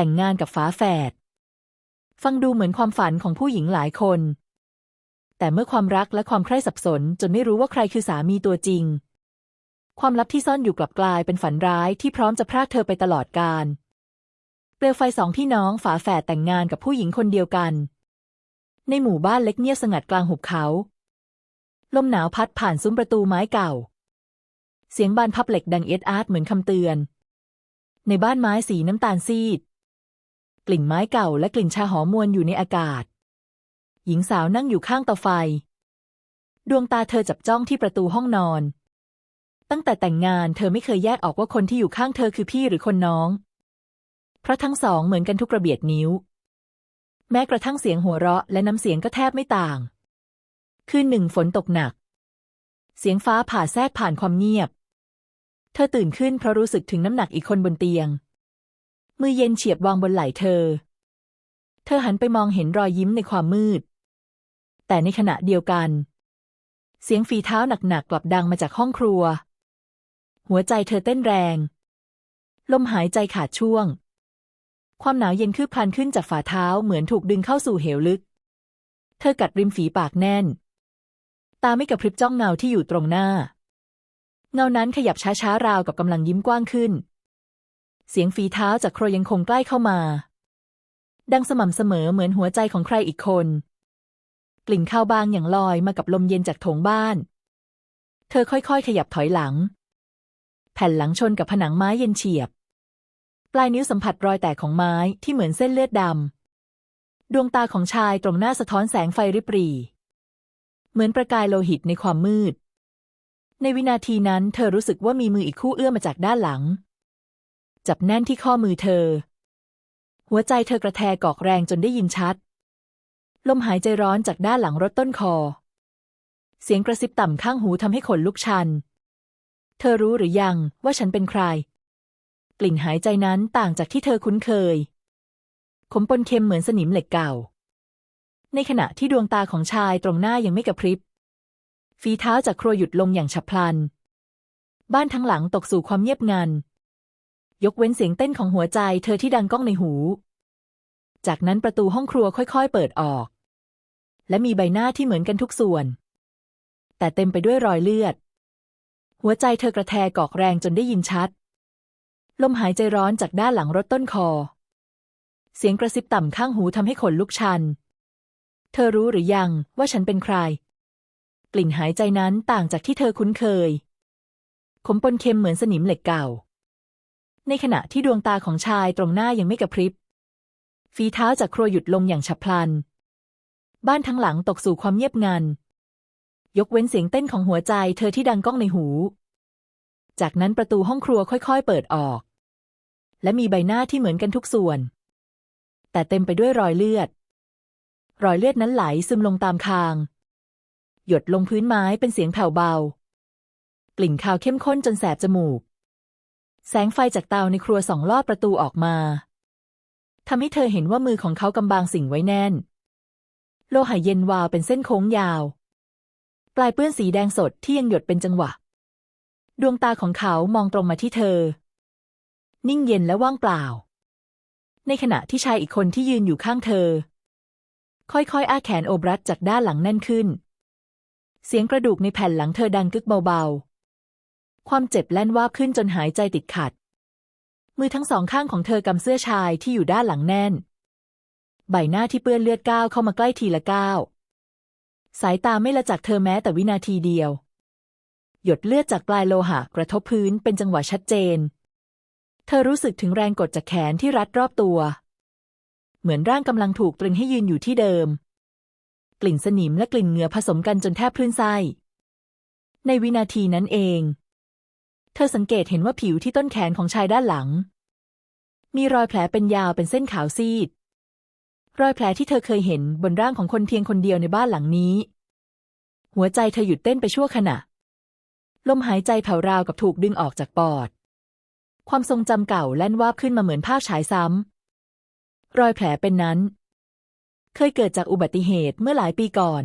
แต่งงานกับฝาแฝด ฟังดูเหมือนความฝันของผู้หญิงหลายคน แต่เมื่อความรักและความใคร่สับสนจนไม่รู้ว่าใครคือสามีตัวจริง ความลับที่ซ่อนอยู่กลับกลายเป็นฝันร้ายที่พร้อมจะพรากเธอไปตลอดกาล เปลวไฟสองพี่น้องฝาแฝดแต่งงานกับผู้หญิงคนเดียวกัน ในหมู่บ้านเล็กเงียบสงัดกลางหุบเขา ลมหนาวพัดผ่านซุ้มประตูไม้เก่า เสียงบานพับเหล็กดังเอ็ดอาร์ตเหมือนคำเตือนในบ้านไม้สีน้ำตาลซีด กลิ่นไม้เก่าและกลิ่นชาหอมมวนอยู่ในอากาศ หญิงสาวนั่งอยู่ข้างเตาไฟ ดวงตาเธอจับจ้องที่ประตูห้องนอน ตั้งแต่แต่งงานเธอไม่เคยแยกออกว่าคนที่อยู่ข้างเธอคือพี่หรือคนน้อง เพราะทั้งสองเหมือนกันทุกระเบียดนิ้ว แม้กระทั่งเสียงหัวเราะและน้ำเสียงก็แทบไม่ต่าง คืนหนึ่งฝนตกหนัก เสียงฟ้าผ่าแทรกผ่านความเงียบ เธอตื่นขึ้นเพราะรู้สึกถึงน้ำหนักอีกคนบนเตียง มือเย็นเฉียบวางบนไหล่เธอ เธอหันไปมองเห็นรอยยิ้มในความมืด แต่ในขณะเดียวกัน เสียงฝีเท้าหนักๆกลับดังมาจากห้องครัว หัวใจเธอเต้นแรง ลมหายใจขาดช่วง ความหนาวเย็นคืบคลานขึ้นจากฝ่าเท้าเหมือนถูกดึงเข้าสู่เหวลึก เธอกัดริมฝีปากแน่น ตาไม่กระพริบจ้องเงาที่อยู่ตรงหน้า เงานั้นขยับช้าๆราวกับกำลังยิ้มกว้างขึ้น เสียงฝีเท้าจากครัวยังคงใกล้เข้ามา ดังสม่ำเสมอเหมือนหัวใจของใครอีกคน กลิ่นข้าวบางอย่างลอยมากับลมเย็นจากโถงบ้าน เธอค่อยๆ ขยับถอยหลัง แผ่นหลังชนกับผนังไม้เย็นเฉียบ ปลายนิ้วสัมผัสรอยแตกของไม้ที่เหมือนเส้นเลือดดำดวงตาของชายตรงหน้าสะท้อนแสงไฟริบหรี่เหมือนประกายโลหิตในความมืดในวินาทีนั้นเธอรู้สึกว่ามีมืออีกคู่เอื้อมมาจากด้านหลัง จับแน่นที่ข้อมือเธอ หัวใจเธอกระแทกกอกแรงจนได้ยินชัด ลมหายใจร้อนจากด้านหลังรถต้นคอ เสียงกระซิบต่ำข้างหูทำให้ขนลุกชัน เธอรู้หรือยังว่าฉันเป็นใคร กลิ่นหายใจนั้นต่างจากที่เธอคุ้นเคย ขมปนเค็มเหมือนสนิมเหล็กเก่า ในขณะที่ดวงตาของชายตรงหน้ายังไม่กระพริบ ฝีเท้าจากครัวหยุดลงอย่างฉับพลัน บ้านทั้งหลังตกสู่ความเงียบงัน ยกเว้นเสียงเต้นของหัวใจเธอที่ดังก้องในหู จากนั้นประตูห้องครัวค่อยๆ เปิดออก และมีใบหน้าที่เหมือนกันทุกส่วน แต่เต็มไปด้วยรอยเลือด หัวใจเธอกระแทกกอกแรงจนได้ยินชัด ลมหายใจร้อนจากด้านหลังรถต้นคอ เสียงกระซิบต่ำข้างหูทำให้ขนลุกชัน เธอรู้หรือยังว่าฉันเป็นใคร กลิ่นหายใจนั้นต่างจากที่เธอคุ้นเคยขมปนเค็มเหมือนสนิมเหล็กเก่า ในขณะที่ดวงตาของชายตรงหน้ายังไม่กระพริบ ฝีเท้าจากครัวหยุดลงอย่างฉับพลัน บ้านทั้งหลังตกสู่ความเงียบงัน ยกเว้นเสียงเต้นของหัวใจเธอที่ดังก้องในหู จากนั้นประตูห้องครัวค่อยๆ เปิดออก และมีใบหน้าที่เหมือนกันทุกส่วน แต่เต็มไปด้วยรอยเลือด รอยเลือดนั้นไหลซึมลงตามคาง หยดลงพื้นไม้เป็นเสียงแผ่วเบา กลิ่นคาวเข้มข้นจนแสบจมูก แสงไฟจากเตาในครัวส่องลอดประตูออกมาทำให้เธอเห็นว่ามือของเขากำบังสิ่งไว้แน่น โลหะเย็นวาวเป็นเส้นโค้งยาว ปลายเปื้อนสีแดงสดที่ยังหยดเป็นจังหวะ ดวงตาของเขามองตรงมาที่เธอ นิ่งเย็นและว่างเปล่า ในขณะที่ชายอีกคนที่ยืนอยู่ข้างเธอ ค่อยๆ อ้าแขนโอบรัดจากด้านหลังแน่นขึ้น เสียงกระดูกในแผ่นหลังเธอดังกึกเบาๆ ความเจ็บแล่นวาบขึ้นจนหายใจติดขัด มือทั้งสองข้างของเธอกำเสื้อชายที่อยู่ด้านหลังแน่น ใบหน้าที่เปื้อนเลือดก้าวเข้ามาใกล้ทีละก้าวสายตาไม่ละจากเธอแม้แต่วินาทีเดียว หยดเลือดจากปลายโลหะกระทบพื้นเป็นจังหวะชัดเจน เธอรู้สึกถึงแรงกดจากแขนที่รัดรอบตัว เหมือนร่างกำลังถูกตรึงให้ยืนอยู่ที่เดิม กลิ่นสนิมและกลิ่นเหงื่อผสมกันจนแทบคลื่นไส้ในวินาทีนั้นเอง เธอสังเกตเห็นว่าผิวที่ต้นแขนของชายด้านหลัง มีรอยแผลเป็นยาวเป็นเส้นขาวซีด รอยแผลที่เธอเคยเห็นบนร่างของคนเพียงคนเดียวในบ้านหลังนี้ หัวใจเธอหยุดเต้นไปชั่วขณะ ลมหายใจแผ่วราวกับถูกดึงออกจากปอด ความทรงจำเก่าแล่นวาบขึ้นมาเหมือนภาพฉายซ้ำรอยแผลเป็นนั้น เคยเกิดจากอุบัติเหตุเมื่อหลายปีก่อน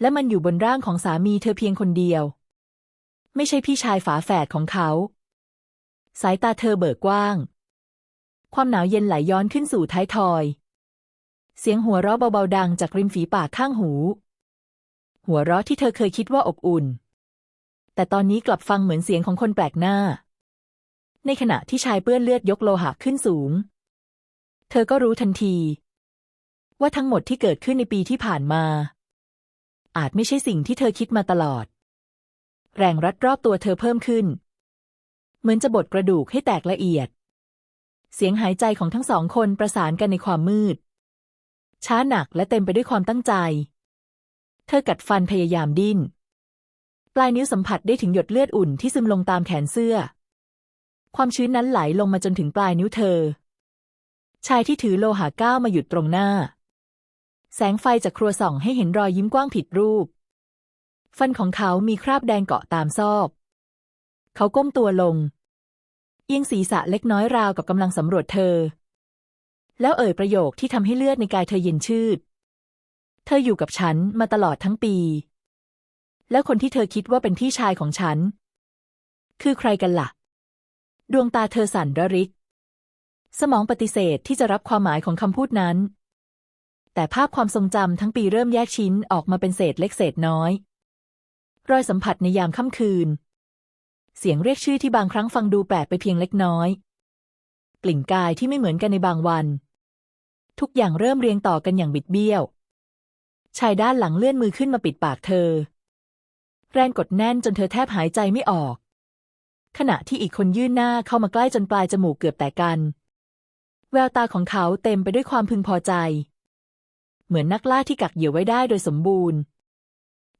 และมันอยู่บนร่างของสามีเธอเพียงคนเดียว ไม่ใช่พี่ชายฝาแฝดของเขา สายตาเธอเบิกกว้าง ความหนาวเย็นไหลย้อนขึ้นสู่ท้ายทอย เสียงหัวเราะเบาๆดังจากริมฝีปากข้างหู หัวเราะที่เธอเคยคิดว่าอบอุ่น แต่ตอนนี้กลับฟังเหมือนเสียงของคนแปลกหน้า ในขณะที่ชายเปื้อนเลือดยกโลหะขึ้นสูง เธอก็รู้ทันที ว่าทั้งหมดที่เกิดขึ้นในปีที่ผ่านมาอาจไม่ใช่สิ่งที่เธอคิดมาตลอด แรงรัดรอบตัวเธอเพิ่มขึ้น เหมือนจะบดกระดูกให้แตกละเอียด เสียงหายใจของทั้งสองคนประสานกันในความมืด ช้าหนักและเต็มไปด้วยความตั้งใจ เธอกัดฟันพยายามดิ้น ปลายนิ้วสัมผัสได้ถึงหยดเลือดอุ่นที่ซึมลงตามแขนเสื้อ ความชื้นนั้นไหลลงมาจนถึงปลายนิ้วเธอ ชายที่ถือโลหะก้าวมาหยุดตรงหน้า แสงไฟจากครัวส่องให้เห็นรอยยิ้มกว้างผิดรูป ฟันของเขามีคราบแดงเกาะตามซอก เขาก้มตัวลง เอียงศีรษะเล็กน้อยราวกับกำลังสำรวจเธอ แล้วเอ่ยประโยคที่ทำให้เลือดในกายเธอเย็นชืด เธออยู่กับฉันมาตลอดทั้งปี แล้วคนที่เธอคิดว่าเป็นพี่ชายของฉัน คือใครกันละ่ะ ดวงตาเธอสั่นระริก สมองปฏิเสธที่จะรับความหมายของคำพูดนั้น แต่ภาพความทรงจำทั้งปีเริ่มแยกชิ้นออกมาเป็นเศษเล็กเศษน้อย รอยสัมผัสในยามค่ำคืน เสียงเรียกชื่อที่บางครั้งฟังดูแปลกไปเพียงเล็กน้อย กลิ่นกายที่ไม่เหมือนกันในบางวัน ทุกอย่างเริ่มเรียงต่อกันอย่างบิดเบี้ยว ชายด้านหลังเลื่อนมือขึ้นมาปิดปากเธอ แรงกดแน่นจนเธอแทบหายใจไม่ออก ขณะที่อีกคนยื่นหน้าเข้ามาใกล้จนปลายจมูกเกือบแตกกัน แววตาของเขาเต็มไปด้วยความพึงพอใจ เหมือนนักล่าที่กักเหยื่อไว้ได้โดยสมบูรณ์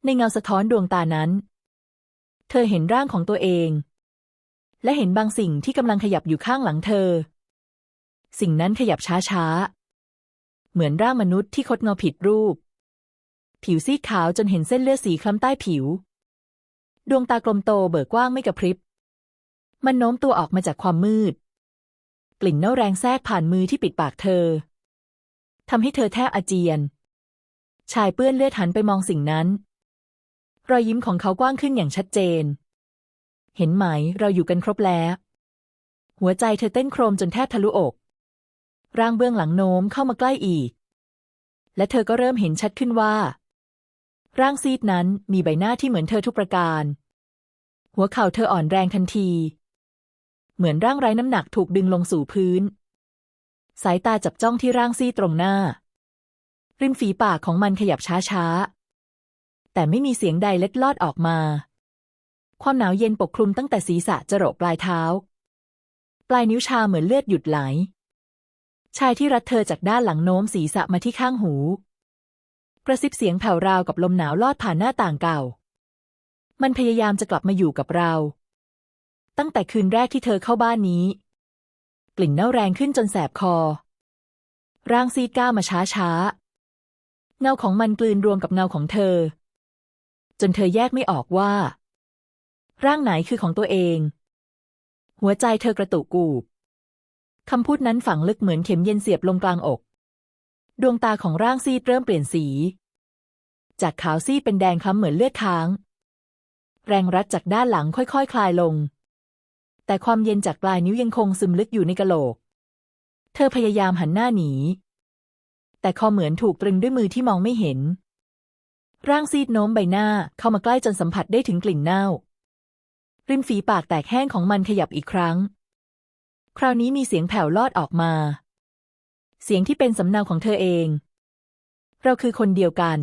ในเงาสะท้อนดวงตานั้น เธอเห็นร่างของตัวเอง และเห็นบางสิ่งที่กำลังขยับอยู่ข้างหลังเธอ สิ่งนั้นขยับช้าๆ เหมือนร่างมนุษย์ที่คดเงาผิดรูป ผิวซีดขาวจนเห็นเส้นเลือดสีคล้ำใต้ผิว ดวงตากลมโตเบิกกว้างไม่กระพริบ มันโน้มตัวออกมาจากความมืด กลิ่นเน่าแรงแทรกผ่านมือที่ปิดปากเธอทำให้เธอแทบอาเจียน ชายเปื้อนเลือดหันไปมองสิ่งนั้น รอยยิ้มของเขากว้างขึ้นอย่างชัดเจน เห็นไหมเราอยู่กันครบแล้ว หัวใจเธอเต้นโครมจนแทบทะลุอก ร่างเบื้องหลังโน้มเข้ามาใกล้อีก และเธอก็เริ่มเห็นชัดขึ้นว่า ร่างซีดนั้นมีใบหน้าที่เหมือนเธอทุกประการ หัวเข่าเธออ่อนแรงทันที เหมือนร่างไร้น้ำหนักถูกดึงลงสู่พื้น สายตาจับจ้องที่ร่างซีดตรงหน้า ริมฝีปากของมันขยับช้าๆ แต่ไม่มีเสียงใดเล็ดลอดออกมา ความหนาวเย็นปกคลุมตั้งแต่ศีรษะจรดปลายเท้า ปลายนิ้วชาเหมือนเลือดหยุดไหล ชายที่รัดเธอจากด้านหลังโน้มศีรษะมาที่ข้างหู กระซิบเสียงแผ่วราวกับลมหนาวลอดผ่านหน้าต่างเก่า มันพยายามจะกลับมาอยู่กับเรา ตั้งแต่คืนแรกที่เธอเข้าบ้านนี้ กลิ่นเน่าแรงขึ้นจนแสบคอ ร่างซีดก้าวมาช้าช้าเงาของมันกลืนรวมกับเงาของเธอ จนเธอแยกไม่ออกว่า ร่างไหนคือของตัวเอง หัวใจเธอกระตุกกูบคำพูดนั้นฝังลึกเหมือนเข็มเย็นเสียบลงกลางอก ดวงตาของร่างซีดเริ่มเปลี่ยนสี จากขาวซีดเป็นแดงคล้ำเหมือนเลือดค้าง แรงรัดจากด้านหลังค่อยๆคคลายลง แต่ความเย็นจากปลายนิ้วยังคงซึมลึกอยู่ในกะโหลก เธอพยายามหันหน้าหนี แต่คอเหมือนถูกตรึงด้วยมือที่มองไม่เห็น ร่างซีดโน้มใบหน้าเข้ามาใกล้จนสัมผัสได้ถึงกลิ่นเน่า ริมฝีปากแตกแห้งของมันขยับอีกครั้ง คราวนี้มีเสียงแผ่วลอดออกมา เสียงที่เป็นสำเนาของเธอเอง เราคือคนเดียวกัน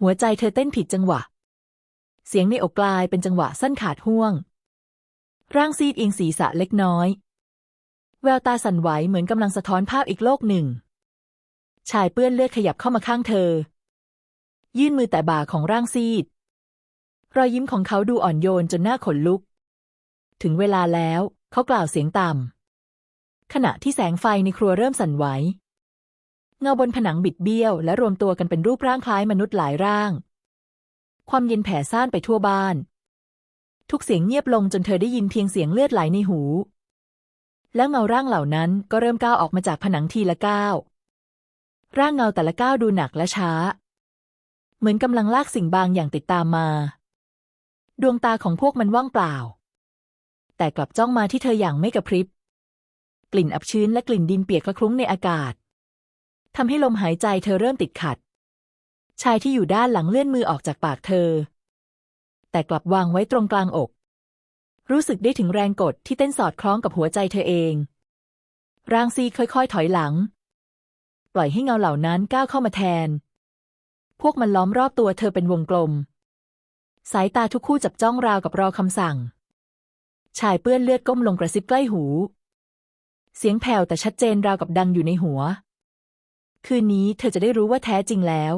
หัวใจเธอเต้นผิดจังหวะ เสียงในอกกลายเป็นจังหวะสั้นขาดห่วง ร่างซีดเอียงศีรษะเล็กน้อย แววตาสั่นไหวเหมือนกำลังสะท้อนภาพอีกโลกหนึ่ง ชายเปื้อนเลือดขยับเข้ามาข้างเธอ ยื่นมือแต่บ่าของร่างซีด รอยยิ้มของเขาดูอ่อนโยนจนหน้าขนลุก ถึงเวลาแล้ว เขากล่าวเสียงต่ำ ขณะที่แสงไฟในครัวเริ่มสั่นไหว เงาบนผนังบิดเบี้ยว และรวมตัวกันเป็นรูปร่างคล้ายมนุษย์หลายร่าง ความเย็นแผ่ซ่านไปทั่วบ้าน ทุกเสียงเงียบลงจนเธอได้ยินเพียงเสียงเลือดไหลในหู แล้วเงาร่างเหล่านั้นก็เริ่มก้าวออกมาจากผนังทีละก้าวร่างเงาแต่ละก้าวดูหนักและช้า เหมือนกำลังลากสิ่งบางอย่างติดตามมา ดวงตาของพวกมันว่างเปล่า แต่กลับจ้องมาที่เธออย่างไม่กระพริบ กลิ่นอับชื้นและกลิ่นดินเปียกคละคลุ้งในอากาศทำให้ลมหายใจเธอเริ่มติดขัด ชายที่อยู่ด้านหลังเลื่อนมือออกจากปากเธอ แต่กลับวางไว้ตรงกลางอก รู้สึกได้ถึงแรงกดที่เต้นสอดคล้องกับหัวใจเธอเอง ร่างซีค่อยๆ ถอยหลัง ปล่อยให้เงาเหล่านั้นก้าวเข้ามาแทน พวกมันล้อมรอบตัวเธอเป็นวงกลม สายตาทุกคู่จับจ้องราวกับรอคำสั่ง ชายเปื้อนเลือดก้มลงกระซิบใกล้หู เสียงแผ่วแต่ชัดเจนราวกับดังอยู่ในหัว คืนนี้เธอจะได้รู้ว่าแท้จริงแล้ว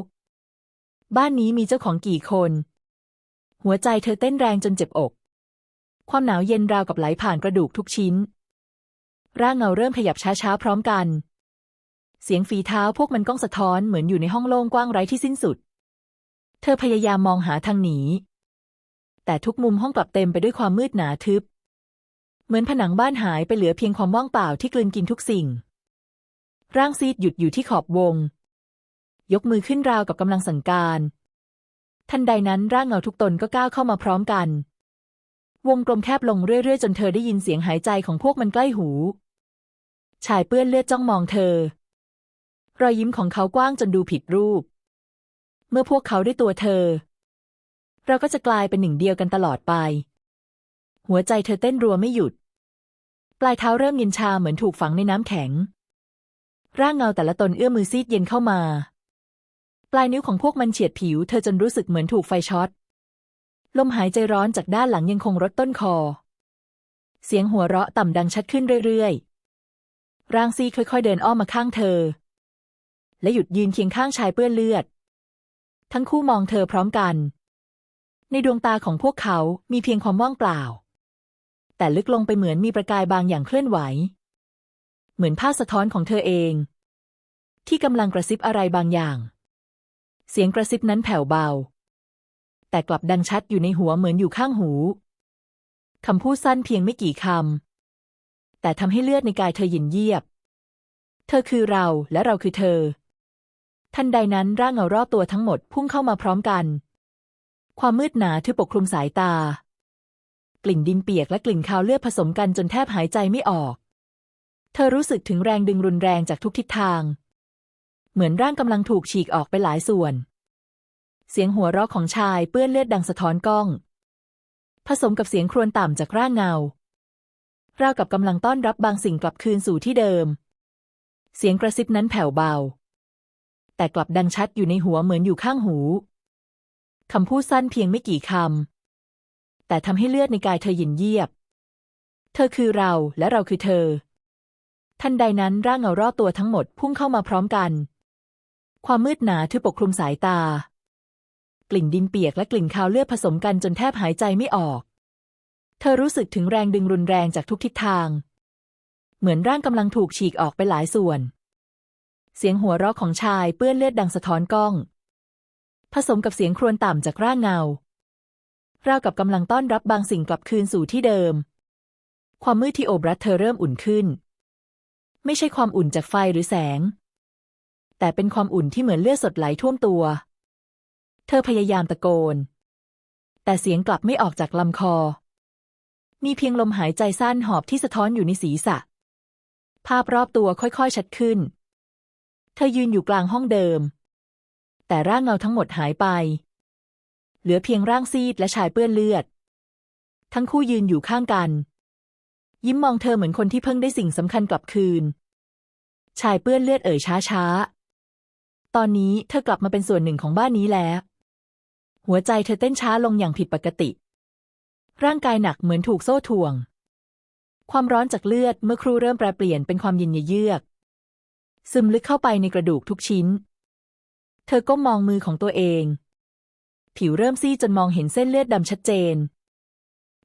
บ้านนี้มีเจ้าของกี่คน หัวใจเธอเต้นแรงจนเจ็บอก ความหนาวเย็นราวกับไหลผ่านกระดูกทุกชิ้น ร่างเงาเริ่มขยับช้าๆพร้อมกัน เสียงฝีเท้าพวกมันก้องสะท้อนเหมือนอยู่ในห้องโล่งกว้างไร้ที่สิ้นสุด เธอพยายามมองหาทางหนี แต่ทุกมุมห้องกลับเต็มไปด้วยความมืดหนาทึบ เหมือนผนังบ้านหายไปเหลือเพียงความว่างเปล่าที่กลืนกินทุกสิ่ง ร่างซีดหยุดอยู่ที่ขอบวง ยกมือขึ้นราวกับกำลังสั่งการ ทันใดนั้นร่างเงาทุกตนก็ก้าวเข้ามาพร้อมกัน วงกลมแคบลงเรื่อยๆ จนเธอได้ยินเสียงหายใจของพวกมันใกล้หู ชายเปื้อนเลือดจ้องมองเธอ รอยยิ้มของเขากว้างจนดูผิดรูป เมื่อพวกเขาได้ตัวเธอ เราก็จะกลายเป็นหนึ่งเดียวกันตลอดไป หัวใจเธอเต้นรัวไม่หยุด ปลายเท้าเริ่มเย็นชาเหมือนถูกฝังในน้ำแข็ง ร่างเงาแต่ละตนเอื้อมือซีดเย็นเข้ามา ปลายนิ้วของพวกมันเฉียดผิว เธอจนรู้สึกเหมือนถูกไฟช็อต ลมหายใจร้อนจากด้านหลังยังคงรดต้นคอ เสียงหัวเราะต่ำดังชัดขึ้นเรื่อยๆร่างซีค่อยๆเดินอ้อมมาข้างเธอ และหยุดยืนเคียงข้างชายเปื้อนเลือด ทั้งคู่มองเธอพร้อมกัน ในดวงตาของพวกเขามีเพียงความว่างเปล่า แต่ลึกลงไปเหมือนมีประกายบางอย่างเคลื่อนไหว เหมือนภาพสะท้อนของเธอเอง ที่กำลังกระซิบอะไรบางอย่าง เสียงกระซิบนั้นแผ่วเบา แต่กลับดังชัดอยู่ในหัวเหมือนอยู่ข้างหูคำพูดสั้นเพียงไม่กี่คำ แต่ทำให้เลือดในกายเธอหยินเยียบ เธอคือเราและเราคือเธอ ทันใดนั้นร่างเงารอบตัวทั้งหมดพุ่งเข้ามาพร้อมกัน ความมืดหนาทึบปกคลุมสายตา กลิ่นดินเปียกและกลิ่นคาวเลือดผสมกันจนแทบหายใจไม่ออก เธอรู้สึกถึงแรงดึงรุนแรงจากทุกทิศทาง เหมือนร่างกำลังถูกฉีกออกไปหลายส่วน เสียงหัวเราะของชายเปื้อนเลือดดังสะท้อนกล้อง ผสมกับเสียงครวญต่ำจากร่างเงาราวกับกำลังต้อนรับบางสิ่งกลับคืนสู่ที่เดิม เสียงกระซิบนั้นแผ่วเบา แต่กลับดังชัดอยู่ในหัวเหมือนอยู่ข้างหู คำพูดสั้นเพียงไม่กี่คำ แต่ทำให้เลือดในกายเธอหยินเยียบ เธอคือเราและเราคือเธอ ทันใดนั้นร่างเงารอบตัวทั้งหมดพุ่งเข้ามาพร้อมกัน ความมืดหนาทึบปกคลุมสายตา กลิ่นดินเปียกและกลิ่นคาวเลือดผสมกันจนแทบหายใจไม่ออก เธอรู้สึกถึงแรงดึงรุนแรงจากทุกทิศทาง เหมือนร่างกำลังถูกฉีกออกไปหลายส่วน เสียงหัวเราะของชายเปื้อนเลือดดังสะท้อนกล้อง ผสมกับเสียงครวญต่ำจากร่างเงา ราวกับกำลังต้อนรับบางสิ่งกลับคืนสู่ที่เดิม ความมืดที่โอบรัดเธอเริ่มอุ่นขึ้น ไม่ใช่ความอุ่นจากไฟหรือแสง แต่เป็นความอุ่นที่เหมือนเลือดสดไหลท่วมตัว เธอพยายามตะโกน แต่เสียงกลับไม่ออกจากลำคอ มีเพียงลมหายใจสั้นหอบที่สะท้อนอยู่ในศีรษะ ภาพรอบตัวค่อยๆชัดขึ้น เธอยืนอยู่กลางห้องเดิม แต่ร่างเงาทั้งหมดหายไป เหลือเพียงร่างซีดและชายเปื้อนเลือด ทั้งคู่ยืนอยู่ข้างกัน ยิ้มมองเธอเหมือนคนที่เพิ่งได้สิ่งสำคัญกลับคืน ชายเปื้อนเลือดเอ่ยช้าๆตอนนี้เธอกลับมาเป็นส่วนหนึ่งของบ้านนี้แล้ว หัวใจเธอเต้นช้าลงอย่างผิดปกติ ร่างกายหนักเหมือนถูกโซ่ถ่วง ความร้อนจากเลือดเมื่อครูเริ่มแปรเปลี่ยนเป็นความเย็นเยือก ซึมลึกเข้าไปในกระดูกทุกชิ้น เธอก็มองมือของตัวเอง ผิวเริ่มซีดจนมองเห็นเส้นเลือดดำชัดเจน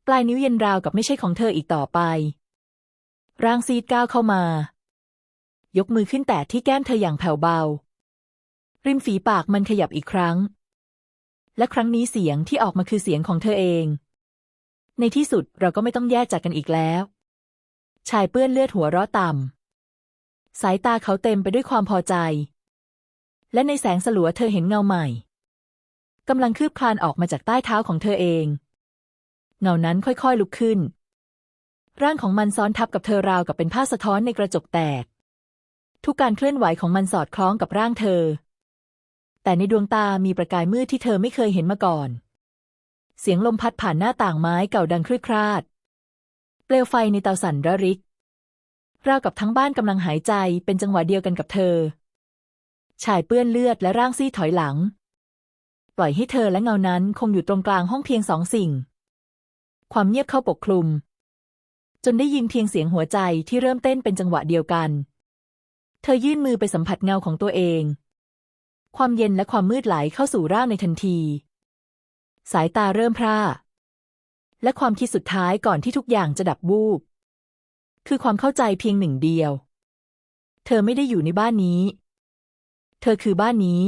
ปลายนิ้วเย็นราวกับไม่ใช่ของเธออีกต่อไป ร่างซีดก้าวเข้ามา ยกมือขึ้นแตะที่แก้มเธออย่างแผ่วเบา ริมฝีปากมันขยับอีกครั้ง และครั้งนี้เสียงที่ออกมาคือเสียงของเธอเอง ในที่สุดเราก็ไม่ต้องแยกจากกันอีกแล้ว ชายเปื้อนเลือดหัวเราะต่ำ สายตาเขาเต็มไปด้วยความพอใจ และในแสงสลัวเธอเห็นเงาใหม่กำลังคืบคลานออกมาจากใต้เท้าของเธอเอง เงานั้นค่อยๆลุกขึ้น ร่างของมันซ้อนทับกับเธอราวกับเป็นผ้าสะท้อนในกระจกแตก ทุกการเคลื่อนไหวของมันสอดคล้องกับร่างเธอ แต่ในดวงตามีประกายมืดที่เธอไม่เคยเห็นมาก่อน เสียงลมพัดผ่านหน้าต่างไม้เก่าดังครืดคราด เปลวไฟในเตาสั่นระริก ราวกับทั้งบ้านกำลังหายใจเป็นจังหวะเดียวกันกับเธอ ชายเปื้อนเลือดและร่างซีดถอยหลัง ปล่อยให้เธอและเงานั้นคงอยู่ตรงกลางห้องเพียงสองสิ่ง ความเงียบเข้าปกคลุม จนได้ยินเพียงเสียงหัวใจที่เริ่มเต้นเป็นจังหวะเดียวกัน เธอยื่นมือไปสัมผัสเงาของตัวเอง ความเย็นและความมืดไหลเข้าสู่ร่างในทันที สายตาเริ่มพร่าและความคิดสุดท้ายก่อนที่ทุกอย่างจะดับวูบ คือความเข้าใจเพียงหนึ่งเดียว เธอไม่ได้อยู่ในบ้านนี้ เธอคือบ้านนี้